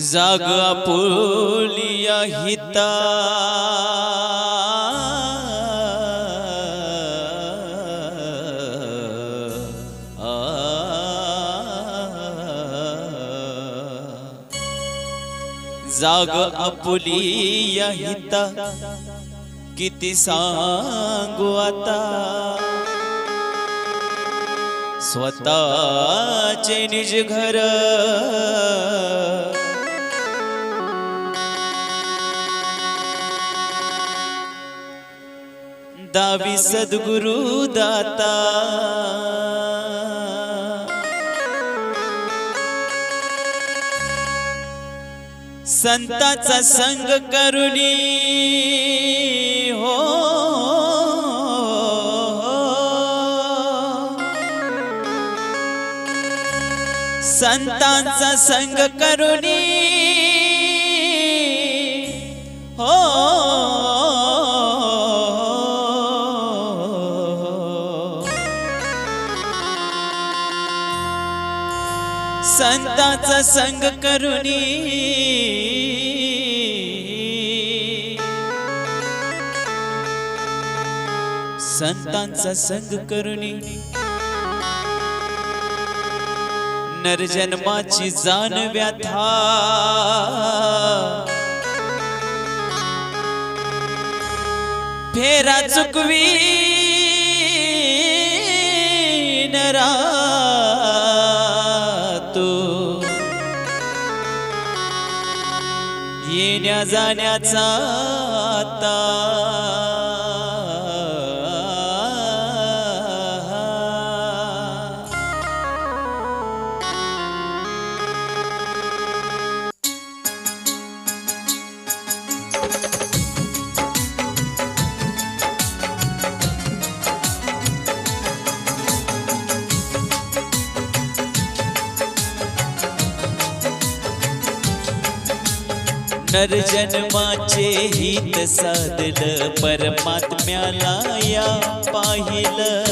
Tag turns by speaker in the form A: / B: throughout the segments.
A: जाग आपुलिया हिता। जाग आपुलिया हिता। किती सांगू आता। स्वतःचे निज घर। दावी सद्गुरु दाता। संताचा संग करुणी हो। संतांचा संग करुणी संतांचा संग करुणी. संतांचा संग करुणी. नरजन्माची जाण व्यथा फेरा चुकवी. नरा येण्या जाण्याचा आता. नरजन्माचे हित साधलं परमात्म्याला या पाहिलं.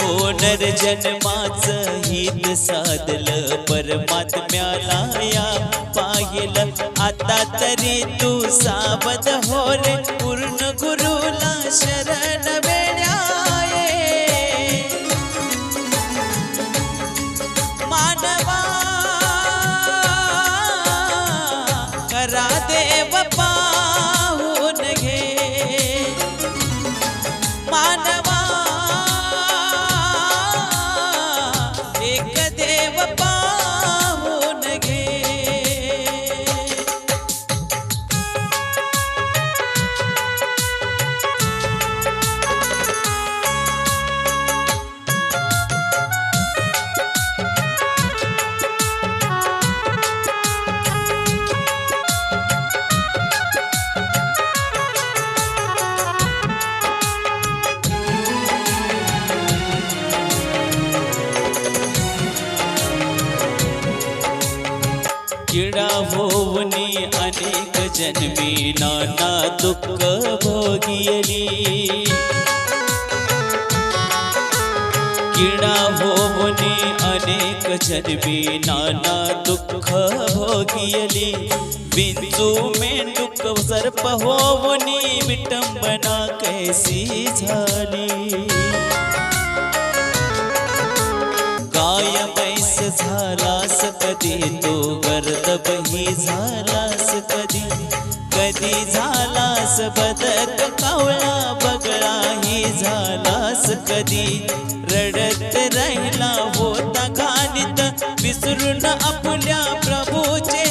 A: हो नरजन्माचं हित साधलं परमात्म्याला या पाहिलं. आता तरी तू सावध हो रे पूर्ण गुरुला शरण अनेक जन्मी नाना दुःख भोगियली किडा होवनी अनेक जन्मी नाना दुःख भोगियली विंचू मेंढुक सर्प होवनी विटंबना कैसी झाली गाय म्हैस झालास कधी तो गर्दबही झालास कधी कधी झालास बदक कावळा बगळाही झालास कधी? रडत राहिला होता घालित विसरून आपल्या प्रभूचे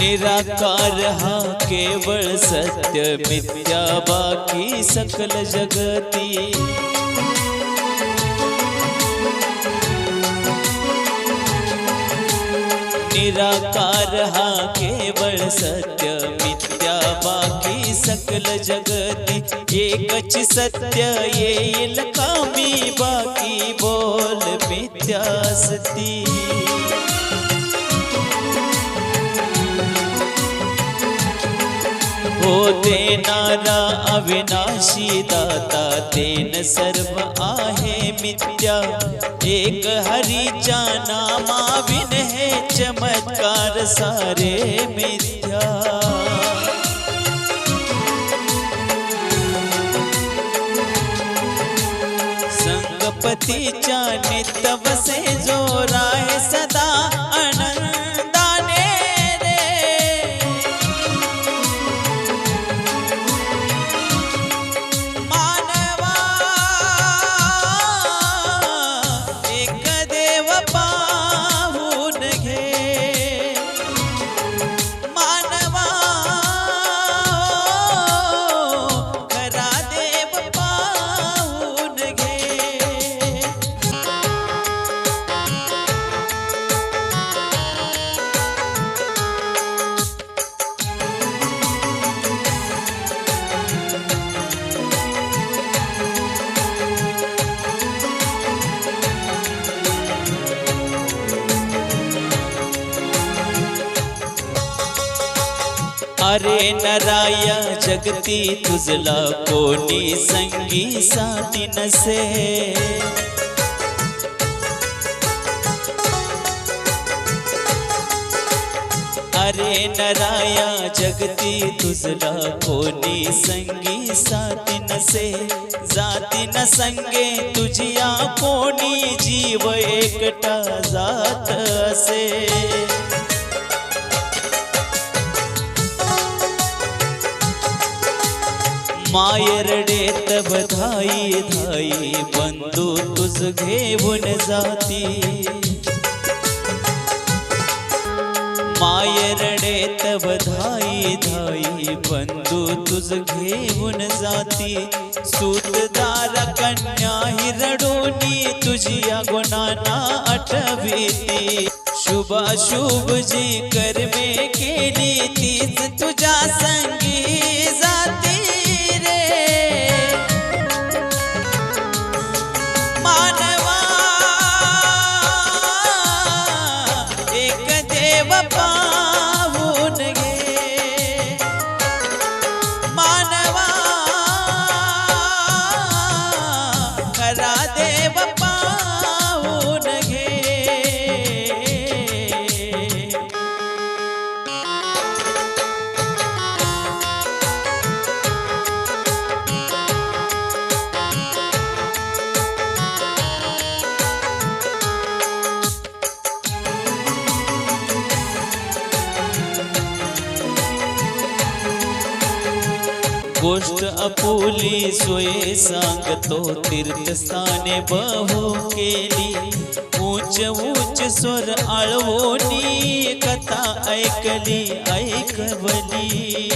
A: निराकार हा केवळ सत्य, मिथ्या बाकी सकल जगती। निराकार हा केवळ सत्य, मिथ्या बाकी सकल जगती। एकच सत्य येईल कामी बाकी बोल मिथ्यासती हो देणारा अविनाशी दाता तेन सर्व आहे मिथ्या. एक हरीच्या नामाविन हे चमत्कार सारे मिथ्या. संगपतीच्या नित्य जो जगती तुझला कोणी संगी साथी नसे. अरे नराया जगती तुझला कोणी संगी साथी नसे. जाती न संगे तुझिया कोणी जीव एकटा जात असे. मायरडे बधाई धाई बंधू तुझ घेऊन जाती. मायरडे बधाई धाई बंधू तुझ घेऊन जाती. सूतदार कन्या ही रडोनी तुझिया गुणाना आठवीती. शुभाशुभ जी कर्मे केली तीच तुझ्या संगी. देव गोष्ट अपुली सोये सांगतो तीर्थस्थाने बहु केली. उच उच स्वर आळवोनी कथा ऐकली ऐकवली.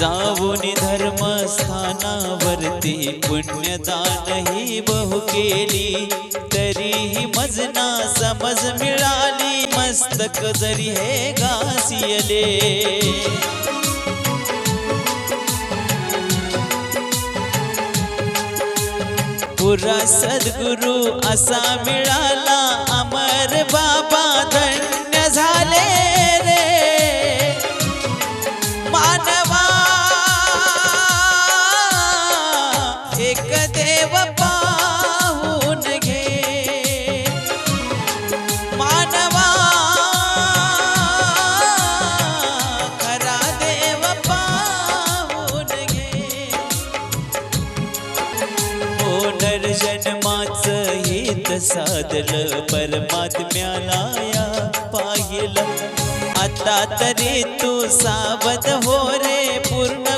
A: जाऊन धर्मस्थानावरती पुण्यदान ही बहु केली. तरीही मजना समज मिळाली मस्तक जरी हे घासियले पुरा सद्गुरु असा मिळाला अमर बाबा धन्य झाले रे। मानवा एक देव साधलं परमात्म्याला या पाहिलं. आता तरी तू सावध हो रे पूर्ण